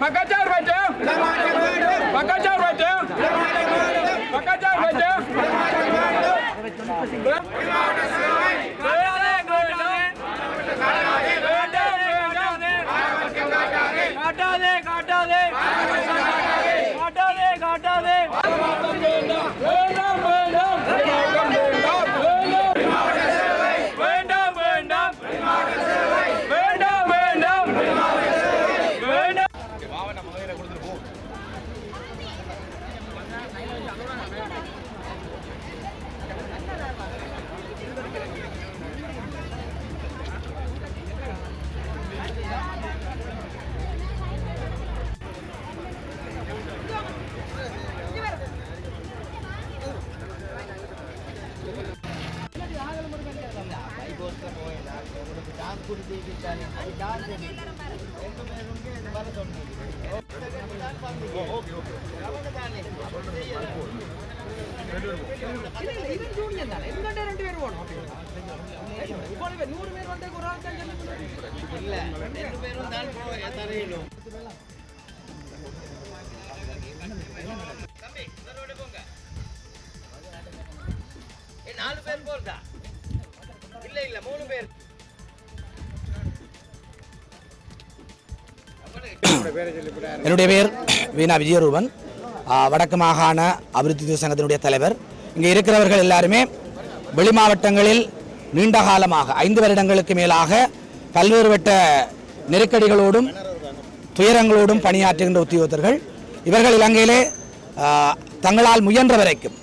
பக்காச்சார் வைத்தியம் பக்காச்சார் வைத்தியம் பக்காச்சார் வைத்தியம் நாலு பேர் போறதா? இல்ல இல்ல மூணு பேர். என்னுடைய பேர் வீணா விஜயரூபன். வடக்கு மாகாண அபிவிருத்தி சங்கத்தினுடைய தலைவர். இங்கே இருக்கிறவர்கள் எல்லாருமே வெளி மாவட்டங்களில் நீண்ட காலமாக ஐந்து வருடங்களுக்கு மேலாக பல்வேறு வட்ட நெருக்கடிகளோடும் துயரங்களோடும் பணியாற்றுகின்ற உத்தியோகத்தர்கள். இவர்கள் இலங்கையிலே தங்களால் முயன்ற வரைக்கும்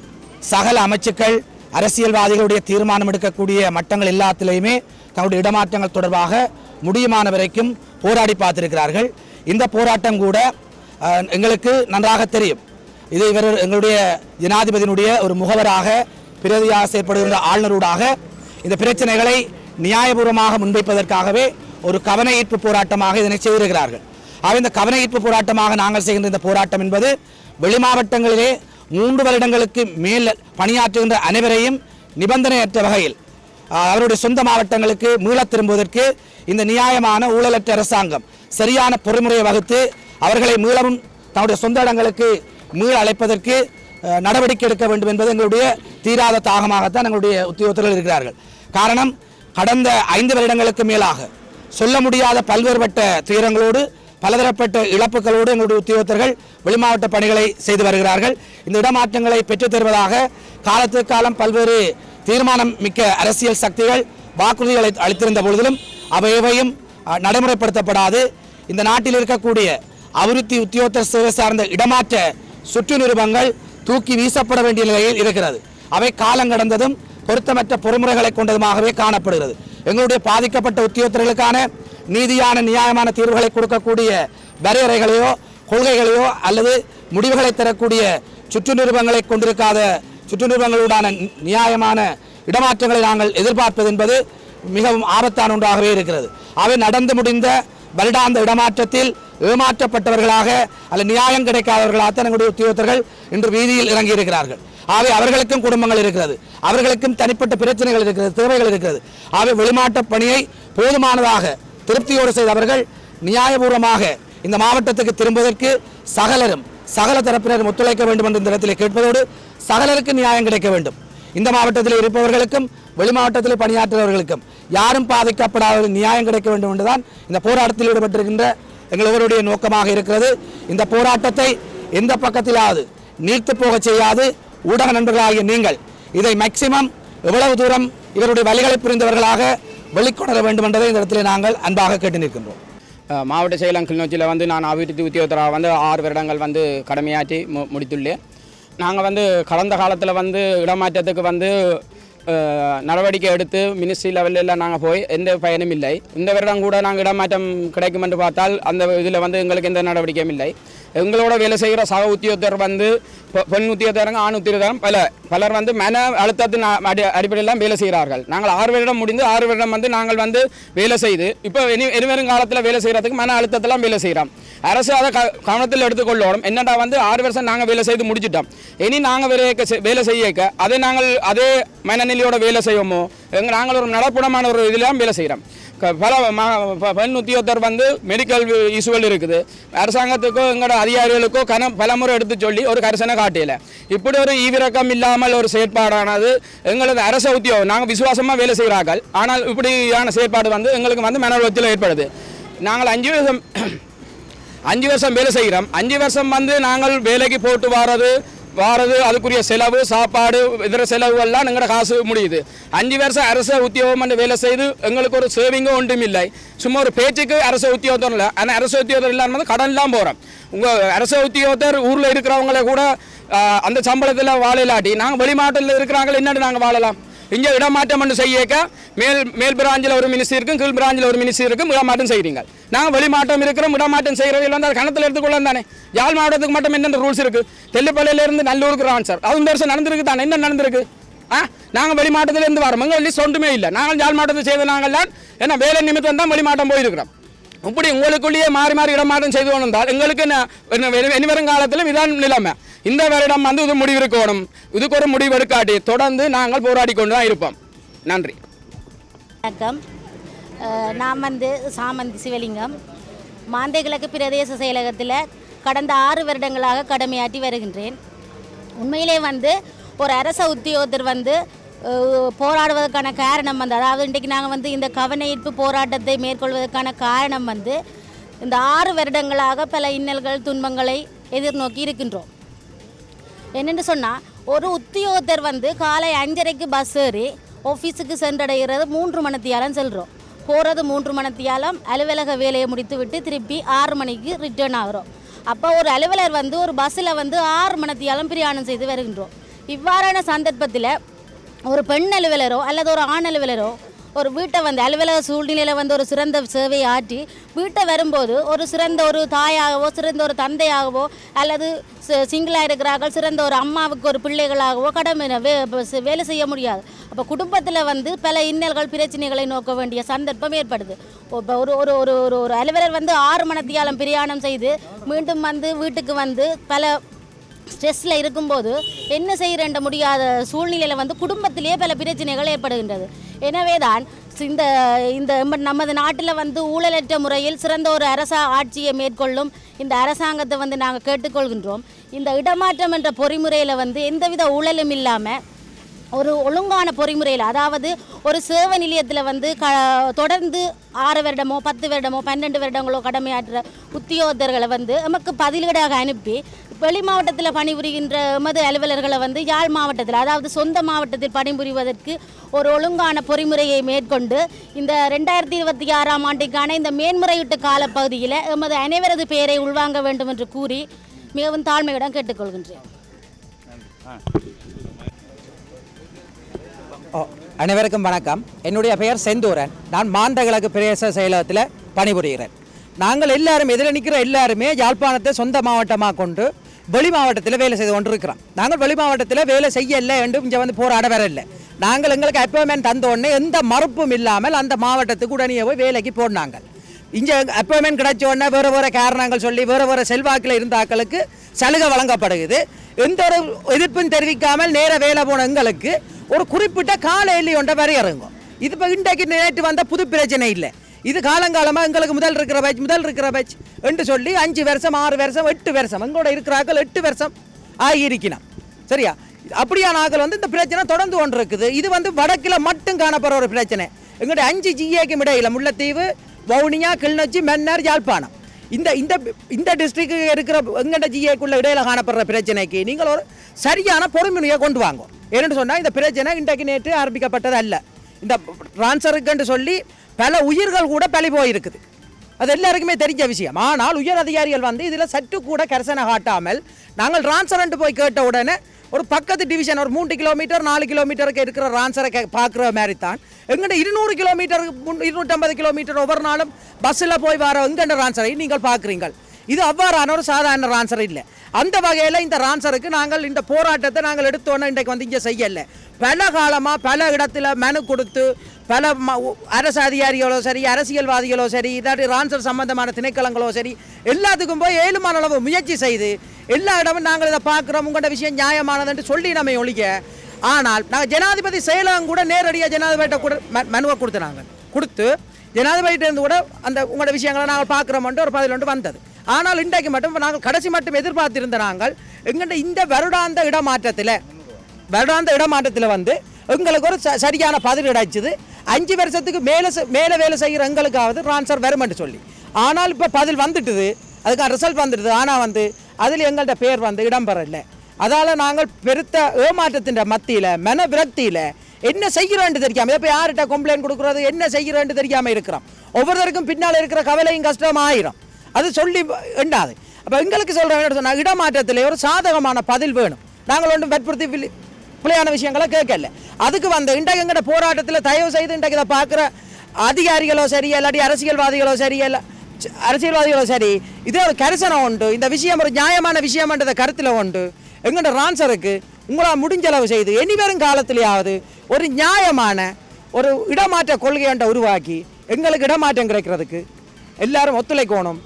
சகல அமைச்சுக்கள் அரசியல்வாதிகளுடைய தீர்மானம் எடுக்கக்கூடிய மட்டங்கள் எல்லாத்திலையுமே தங்களுடைய இடமாற்றங்கள் தொடர்பாக முடியுமான வரைக்கும் போராடி பார்த்திருக்கிறார்கள். இந்த போராட்டம் கூட எங்களுக்கு நன்றாக தெரியும். இது இவர் எங்களுடைய ஜனாதிபதியினுடைய ஒரு முகவராக பிரதியாக செயற்படுகின்ற ஆளுநரூடாக இந்த பிரச்சனைகளை நியாயபூர்வமாக முன்வைப்பதற்காகவே ஒரு கவன ஈர்ப்பு போராட்டமாக இதனை செய்திருக்கிறார்கள். ஆக இந்த கவன ஈர்ப்பு போராட்டமாக நாங்கள் செய்கின்ற இந்த போராட்டம் என்பது வெளி மாவட்டங்களிலே மூன்று வருடங்களுக்கு மேல் பணியாற்றுகின்ற அனைவரையும் நிபந்தனையற்ற வகையில் அவருடைய சொந்த மாவட்டங்களுக்கு மீளத் திரும்புவதற்கு இந்த நியாயமான ஊழலற்ற அரசாங்கம் சரியான பொறிமுறையை வகுத்து அவர்களை மீளவும் தன்னுடைய சொந்த இடங்களுக்கு மீள அழைப்பதற்கு நடவடிக்கை எடுக்க வேண்டும் என்பது எங்களுடைய தீராத தாகமாகத்தான் எங்களுடைய உத்தியோகத்தர்கள் இருக்கிறார்கள். காரணம் கடந்த ஐந்து வருடங்களுக்கு மேலாக சொல்ல முடியாத பல்வேறுபட்ட துயரங்களோடு பலதரப்பட்ட இழப்புகளோடு எங்களுடைய உத்தியோகத்தர்கள் வெளிமாவட்ட பணிகளை செய்து வருகிறார்கள். இந்த இடமாற்றங்களை பெற்றுத் தருவதாக காலத்துக்கு காலம் பல்வேறு தீர்மானம் மிக்க அரசியல் சக்திகள் வாக்குறுதிகளை அளித்திருந்த பொழுதிலும் அவை எவையும் நடைமுறைப்படுத்தப்படாது. இந்த நாட்டில் இருக்கக்கூடிய அபிவிருத்தி உத்தியோகத்தர் சேவை சார்ந்த இடமாற்ற சுற்று நிருபங்கள் தூக்கி வீசப்பட வேண்டிய நிலையில் இருக்கிறது. அவை காலம் கடந்ததும் பொருத்தமற்ற பொறுமுறைகளை கொண்டதுமாகவே காணப்படுகிறது. எங்களுடைய பாதிக்கப்பட்ட உத்தியோகத்தர்களுக்கான நீதியான நியாயமான தீர்வுகளை கொடுக்கக்கூடிய வரையறைகளையோ கொள்கைகளையோ அல்லது முடிவுகளை தரக்கூடிய சுற்று நிருபங்களை கொண்டிருக்காத சுற்று நியாயமான இடமாற்றங்களை நாங்கள் எதிர்பார்ப்பது என்பது மிகவும் ஆபத்தான ஒன்றாகவே இருக்கிறது. அவை நடந்து முடிந்த வருடாந்த இடமாற்றத்தில் ஏமாற்றப்பட்டவர்களாக அல்ல நியாயம் கிடைக்காதவர்களாக தங்களுடைய உத்தியோகத்தர்கள் இன்று வீதியில் இறங்கி இருக்கிறார்கள். ஆகவே அவர்களுக்கும் குடும்பங்கள் இருக்கிறது. அவர்களுக்கும் தனிப்பட்ட பிரச்சனைகள் இருக்கிறது தேவைகள் இருக்கிறது. ஆகவே வெளிமாட்ட பணியை போதுமானதாக திருப்தியோடு செய்தவர்கள் நியாயபூர்வமாக இந்த மாவட்டத்துக்கு திரும்புவதற்கு சகலரும் சகல தரப்பினரும் ஒத்துழைக்க வேண்டும் என்று இந்த இடத்திலே கேட்பதோடு சகலருக்கு நியாயம் கிடைக்க வேண்டும். இந்த மாவட்டத்தில் இருப்பவர்களுக்கும் வெளி மாவட்டத்தில் பணியாற்றுபவர்களுக்கும் யாரும் பாதிக்கப்படாத நியாயம் கிடைக்க வேண்டும் என்றுதான் இந்த போராட்டத்தில் ஈடுபட்டிருக்கின்ற எங்களுடைய நோக்கமாக இருக்கிறது. இந்த போராட்டத்தை எந்த பக்கத்திலாவது நீர்த்து போக செய்யாது. ஊடக நண்பர்களாகிய நீங்கள் இதை மேக்சிமம் எவ்வளவு தூரம் இவருடைய வழிகளை புரிந்தவர்களாக வெளிக்கொணர வேண்டும் என்பதை இந்த இடத்திலே நாங்கள் அன்பாக கேட்டு நிற்கின்றோம் மாவட்ட செயலகம் கிளிநொச்சியில் வந்து நான் அபிவிருத்தி உத்தியோகத்தராக வந்து ஆறு வருடங்கள் வந்து கடமையாற்றி மு முடித்துள்ளேன். நாங்கள் வந்து கடந்த காலத்தில் வந்து இடமாற்றத்துக்கு வந்து நடவடிக்கை எடுத்து மினிஸ்ட்ரி லெவலில் நாங்கள் போய் எந்த பயனும் இல்லை. இந்த வருடம் கூட நாங்கள் இடமாற்றம் கிடைக்கும் என்று பார்த்தால் அந்த இதில் வந்து எங்களுக்கு எந்த நடவடிக்கையும் இல்லை. எங்களோட வேலை செய்கிற சக உத்தியோகத்தர் வந்து பெண் உத்தியோகத்தரங்க ஆண் உத்தியோகத்தரம் பல பலர் வந்து மன அழுத்தத்தின் அடி அடிப்படையில் தான் வேலை செய்கிறார்கள். நாங்கள் ஆறு வருடம் முடிந்து ஆறு வருடம் வந்து நாங்கள் வந்து வேலை செய்து இப்போ இனி இனிவரும் காலத்தில் வேலை செய்கிறதுக்கு மன அழுத்தத்தெல்லாம் வேலை செய்கிறோம். அரசு அதை க கவனத்தில் எடுத்துக்கொள்ளணும் என்னடா வந்து ஆறு வருஷம் நாங்கள் வேலை செய்து முடிச்சிட்டோம். இனி நாங்கள் வேலை வேலை செய்யக்க அதை நாங்கள் அதே மனநிலையோட வேலை செய்வோமோ? எங்கள் நாங்கள் ஒரு நடப்புடமான ஒரு இதில் வேலை செய்கிறோம். பல ம- ப- உத்தியோகத்தர் வந்து மெடிக்கல் இஷ்யூவல் இருக்குது. அரசாங்கத்துக்கோ எங்களோட அதிகாரிகளுக்கோ கன பலமுறை எடுத்து சொல்லி ஒரு கரிசனை காட்டியல. இப்படி ஒரு ஈவிரக்கம் இல்லாமல் ஒரு செயற்பாடானது எங்களது அரச உத்தியோகம் நாங்கள் விசுவாசமாக வேலை செய்கிறார்கள். ஆனால் இப்படியான செயற்பாடு வந்து எங்களுக்கு வந்து மனோலத்தில் ஏற்படுது. நாங்கள் அஞ்சு வருஷம் அஞ்சு வருஷம் வேலை செய்கிறோம். அஞ்சு வருஷம் வந்து நாங்கள் வேலைக்கு போட்டு வர்றது வாரது அதுக்குரிய செலவு சாப்பாடு இதர செலவுகள்லாம் எங்களோட காசு முடியுது. அஞ்சு வருஷம் அரச உத்தியோகம் வேலை செய்து எங்களுக்கு ஒரு சேவிங்கும் ஒன்றும் இல்லை. சும்மா ஒரு பேச்சுக்கு அரச உத்தியோகம் இல்லை. ஆனால் அரச உத்தியோகம் இல்லாமல் வந்து கடன்லாம் போகிறோம் உங்கள் அரச உத்தியோகத்தர் ஊரில் இருக்கிறவங்கள கூட அந்த சம்பளத்தில் வாழலாட்டி. நாங்கள் வெளி இருக்கிறாங்களே என்னென்னு நாங்கள் வாழலாம்? இங்கே இடமாற்றம் ஒன்று செய்யக்க மேல் மேல் பிராஞ்சில் ஒரு மினிஸ்ட்ரி இருக்கும் கீழ் பிராஞ்சில் ஒரு மினிஸ்ட்ரி இருக்கும் இடமாற்றம் செய்கிறீங்க நாங்கள் வெளிமாற்றம் இருக்கிறோம் இடமாற்றம் செய்கிறவர்கள் வந்து அது கணத்தில் எடுத்துக்கொள்ள தானே. யாழ் மாவட்டத்துக்கு மட்டும் என்னென்ன ரூல்ஸ் இருக்குது தெல்லிப்பள்ளியிலேருந்து நல்லூருக்கு ஆன்சர் அது இந்த வருஷம் நடந்திருக்கு தானே என்ன நடந்திருக்கு? ஆ? நாங்கள் வெளிமாவட்டத்திலேருந்து வரோம். எங்கள் லிஸ்ட் ஒன்றுமே இல்லை. நாங்கள் யாழ் மாவட்டத்தை செய்த நாங்கள்லாம் ஏன்னா வேலை நிமித்தம் தான் வெளிமாவட்டம் போயிருக்கிறோம். இப்படி உங்களுக்குள்ளேயே மாறி மாறி இடமாற்றம் செய்து கொண்டிருந்தால் எங்களுக்கு என்ன- என்ன இனி வரும் காலத்தில் இதான் நிலைமை. இந்த வருடம் வந்து இது முடிவு இதுக்கு ஒரு முடிவு எடுக்காட்டி தொடர்ந்து நாங்கள் போராடி கொண்டு தான் இருப்போம். நன்றி. வணக்கம். நான் வந்து சாமந்தி சிவலிங்கம். மாந்தைகிழக்கு பிரதேச செயலகத்தில் கடந்த ஆறு வருடங்களாக கடமையாற்றி வருகின்றேன். உண்மையிலே வந்து ஒரு அரச உத்தியோகத்தர் வந்து போராடுவதற்கான காரணம் வந்து அதாவது இன்றைக்கு நாங்கள் வந்து இந்த கவன ஈர்ப்பு போராட்டத்தை மேற்கொள்வதற்கான காரணம் வந்து இந்த ஆறு வருடங்களாக பல இன்னல்கள் துன்பங்களை எதிர்நோக்கி இருக்கின்றோம். என்னென்னு சொன்னால் ஒரு உத்தியோகத்தர் வந்து காலை அஞ்சரைக்கு பஸ் ஏறி ஆஃபீஸுக்கு சென்றடைகிறது மூன்று மணித்தியாலம் செல்கிறோம் போகிறது மூன்று மணித்தியாலம் அலுவலக வேலையை முடித்து விட்டு திருப்பி ஆறு மணிக்கு ரிட்டர்ன் ஆகிறோம். அப்போ ஒரு அலுவலர் வந்து ஒரு பஸ்ஸில் வந்து ஆறு மணித்தியாலம் பிரயாணம் செய்து வருகின்றோம். இவ்வாறான சந்தர்ப்பத்தில் ஒரு பெண் அலுவலரோ அல்லது ஒரு ஆண் அலுவலரோ ஒரு வீட்டை வந்து அலுவலக சூழ்நிலையில் வந்து ஒரு சிறந்த சேவையை ஆற்றி வீட்டை வரும்போது ஒரு சிறந்த ஒரு தாயாகவோ சிறந்த ஒரு தந்தையாகவோ அல்லது சிங்கிளாக இருக்கிறார்கள் சிறந்த ஒரு அம்மாவுக்கு ஒரு பிள்ளைகளாகவோ கடமை வே வேலை செய்ய முடியாது. அப்போ குடும்பத்தில் வந்து பல இன்னல்கள் பிரச்சனைகளை நோக்க வேண்டிய சந்தர்ப்பம் ஏற்படுது. இப்போ ஒரு ஒரு ஒரு ஒரு ஒரு அலுவலர் வந்து ஆறு மணத்தியாலம் பிரயாணம் செய்து மீண்டும் வந்து வீட்டுக்கு வந்து பல ஸ்ட்ரெஸ்ஸில் இருக்கும்போது என்ன செய்கிறேன்ற முடியாத சூழ்நிலையில் வந்து குடும்பத்திலேயே பல பிரச்சனைகள் ஏற்படுகின்றது. எனவே தான் இந்த இந்த நம்ம- நமது நாட்டில் வந்து ஊழலற்ற முறையில் சிறந்த ஒரு அரச ஆட்சியை மேற்கொள்ளும் இந்த அரசாங்கத்தை வந்து நாங்கள் கேட்டுக்கொள்கின்றோம். இந்த இடமாற்றம் என்ற பொறிமுறையில் வந்து எந்தவித ஊழலும் இல்லாமல் ஒரு ஒழுங்கான பொறிமுறையில் அதாவது ஒரு சேவை நிலையத்தில் வந்து க தொடர்ந்து ஆறு வருடமோ பத்து வருடமோ பன்னெண்டு வருடங்களோ கடமையாற்ற உத்தியோகத்தர்களை வந்து நமக்கு பதிலீடாக அனுப்பி வெளி மாவட்டத்தில் பணிபுரிகின்ற எமது அலுவலர்களை வந்து யாழ் மாவட்டத்தில் அதாவது சொந்த மாவட்டத்தில் பணிபுரிவதற்கு ஒரு ஒழுங்கான பொறிமுறையை மேற்கொண்டு இந்த ரெண்டாயிரத்தி இருபத்தி ஆறாம் ஆண்டுக்கான இந்த மேன்முறையீட்டு காலப்பகுதியில் எமது அனைவரது பெயரை உள்வாங்க வேண்டும் என்று கூறி மிகவும் தாழ்மையுடன் கேட்டுக்கொள்கின்றேன். ஓ அனைவருக்கும் வணக்கம். என்னுடைய பெயர் செந்தூரன். நான் மாந்தகிழக்கு பிரதேச செயலகத்தில் பணிபுரிகிறேன். நாங்கள் எல்லாரும் எதிர நிற்கிற எல்லாருமே யாழ்ப்பாணத்தை சொந்த மாவட்டமாக கொண்டு வெளி மாவட்டத்தில் வேலை செய்து கொண்டிருக்கிறோம். நாங்கள் வெளி மாவட்டத்தில் வேலை செய்யலை என்று இங்கே வந்து போராட வரல. நாங்கள் எங்களுக்கு அப்பாயின்மெண்ட் தந்த உடனே எந்த மறுப்பும் இல்லாமல் அந்த மாவட்டத்துக்கு உடனே போய் வேலைக்கு போனாங்க. இங்கே அப்பாயின்மெண்ட் கிடைச்ச உடனே வேறு வேறு காரணங்கள் சொல்லி வேறு வேறு செல்வாக்கில் இருந்தாக்களுக்கு சலுகை வழங்கப்படுகிறது. எந்த ஒரு எதிர்ப்பும் தெரிவிக்காமல் நேர வேலை போன எங்களுக்கு ஒரு குறிப்பிட்ட கால எல்லை ஒன்றை வரையறங்கும் இது இப்போ இன்றைக்கு நேற்று வந்த புது பிரச்சனை இல்லை. இது காலங்காலமாக எங்களுக்கு முதல் இருக்கிற பேட்ச் முதல் இருக்கிற பேட்ச் என்று சொல்லி அஞ்சு வருஷம் ஆறு வருஷம் எட்டு வருஷம் எங்களோட இருக்கிறார்கள் எட்டு வருஷம் ஆகியிருக்கணும் சரியா? அப்படியான ஆக்கள் வந்து இந்த பிரச்சனை தொடர்ந்து கொண்டு இருக்குது இது வந்து வடக்கில் மட்டும் காணப்படுற ஒரு பிரச்சனை. எங்களுடைய அஞ்சு ஜிஏக்கும் இடையில முல்லைத்தீவு வவுனியா கிளிநொச்சி மன்னார் யாழ்ப்பாணம். இந்த இந்த இந்த டிஸ்ட்ரிக்கு இருக்கிற எங்கட ஜிஏக்குள்ள இடையில காணப்படுற பிரச்சனைக்கு நீங்கள் ஒரு சரியான பொறுமையை கொண்டு வாங்க. ஏன்னு சொன்னால் இந்த பிரச்சனை இன்றைக்கு நேற்று ஆரம்பிக்கப்பட்டது அல்ல இந்த டிரான்ஸ்ஃபருக்குன்னு சொல்லி பல உயிர்கள் கூட பழி போயிருக்குது. அது எல்லாருக்குமே தெரிஞ்ச விஷயம். ஆனால் உயர் அதிகாரிகள் வந்து இதில் சற்று கூட கரிசனை காட்டாமல் நாங்கள் ரான்சரண்ட் போய் கேட்ட உடனே ஒரு பக்கத்து டிவிஷன் ஒரு மூன்று கிலோமீட்டர் நாலு கிலோமீட்டருக்கு இருக்கிற ரான்சரை பார்க்குற மாதிரி தான் எங்கள்கிட்ட இருநூறு கிலோமீட்டருக்கு முன் இருநூற்றம்பது கிலோமீட்டர் ஒவ்வொரு நாளும் பஸ்ஸில் போய் வர எங்கண்ட ரான்சரை நீங்கள் பார்க்குறீங்கள் இது அவ்வாறான ஒரு சாதாரண ரான்சர் இல்லை. அந்த வகையில் இந்த ரான்சருக்கு நாங்கள் இந்த போராட்டத்தை நாங்கள் எடுத்தோன்னே இன்றைக்கு வந்து இங்கே செய்யலை. பல காலமாக பல இடத்துல மனு கொடுத்து பல ம உ- அரசு அதிகாரிகளோ சரி அரசியல்வாதிகளோ சரி இதாட்டி ரான்சர் சம்பந்தமான திணைக்களங்களோ சரி எல்லாத்துக்கும் போய் ஏழுமான அளவு முயற்சி செய்து எல்லா இடமும் நாங்கள் இதை பார்க்குறோம் உங்களோட விஷயம் நியாயமானதுன்னு சொல்லி நம்ம ஒழிக்க. ஆனால் நாங்கள் ஜனாதிபதி செயலகம் கூட நேரடியாக ஜனாதிபதியிட்ட கூட ம- மனுவை கொடுத்துறாங்க கொடுத்து ஜனாதிபதியிட்டேருந்து கூட அந்த உங்களோட விஷயங்களை நாங்கள் பார்க்குறோம்ன்ட்டு ஒரு பதில் ஒன்று வந்தது. ஆனால் இன்றைக்கு மட்டும் நாங்கள் கடைசி மட்டும் எதிர்பார்த்திருந்த நாங்கள் எங்கள்கிட்ட இந்த வருடாந்த இடமாற்றத்தில் வருடாந்த இடமாற்றத்தில் வந்து எங்களுக்கு ஒரு ச- சரியான பதில் கிடைச்சது. அஞ்சு வருஷத்துக்கு மேலே மேலே வேலை செய்கிற எங்களுக்காவது ட்ரான்ஸ்ஃபர் வருமென்று சொல்லி. ஆனால் இப்போ பதில் வந்துட்டுது. அதுக்கான ரிசல்ட் வந்துடுது ஆனால் வந்து அதில் எங்கள்கிட்ட பேர் வந்து இடம்பெறல. அதால் நாங்கள் பெருத்த ஏமாற்றத்தின் மத்தியில் மன விரக்தியில் என்ன செய்கிறோன்னு தெரியாமல் இப்போ யார்கிட்ட கம்ப்ளைண்ட் கொடுக்குறது என்ன செய்கிறோன்னு தெரியாமல் இருக்கிறோம். ஒவ்வொருத்தருக்கும் பின்னால் இருக்கிற கவலையும் கஷ்டமாயிரும். அது சொல்லி எண்டாது. அப்போ எங்களுக்கு சொல்கிறேன் சொன்னால் இடமாற்றத்தில் ஒரு சாதகமான பதில் வேணும். நாங்கள் ஒன்றும் வற்புறுத்தி பிள்ளையான விஷயங்களை கேட்கல. அதுக்கு வந்த இன்றைக்கு எங்கள்கிட்ட போராட்டத்தில் தயவு செய்து இன்றைக்கு இதை பார்க்குற அதிகாரிகளோ சரி இல்லாட்டி அரசியல்வாதிகளோ சரி இல்லை அரசியல்வாதிகளோ சரி இதே ஒரு கரிசனம் உண்டு. இந்த விஷயம் ஒரு நியாயமான விஷயம்ன்றத கருத்தில் உண்டு. எங்கள்கிட்ட ரான்சருக்கு உங்களால் முடிஞ்சளவு செய்து எனி வரும் காலத்திலேயாவது ஒரு நியாயமான ஒரு இடமாற்ற கொள்கையொன்றை உருவாக்கி எங்களுக்கு இடமாற்றம் கிடைக்கிறதுக்கு எல்லாரும் ஒத்துழைக்கணும்.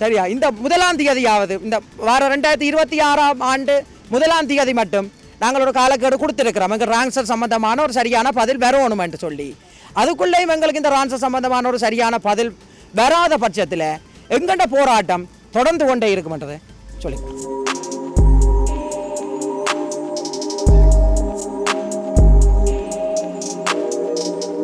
சரியா? இந்த முதலாம் தேதியாவது இந்த வாரம் ரெண்டாயிரத்தி இருபத்தி ஆறாம் ஆண்டு முதலாம் தேதி மட்டும் நாங்கள் ஒரு காலக்கெடு கொடுத்துருக்கிறோம். எங்கள் ரான்சர் சம்பந்தமான ஒரு சரியான பதில் வரணும் என்று சொல்லி. அதுக்குள்ளேயும் எங்களுக்கு இந்த ரான்சர் சம்பந்தமான ஒரு சரியான பதில் வராத பட்சத்தில் எங்கள்கிட்ட போராட்டம் தொடர்ந்து கொண்டே இருக்குமென்றது சொல்லிக்கிறோம்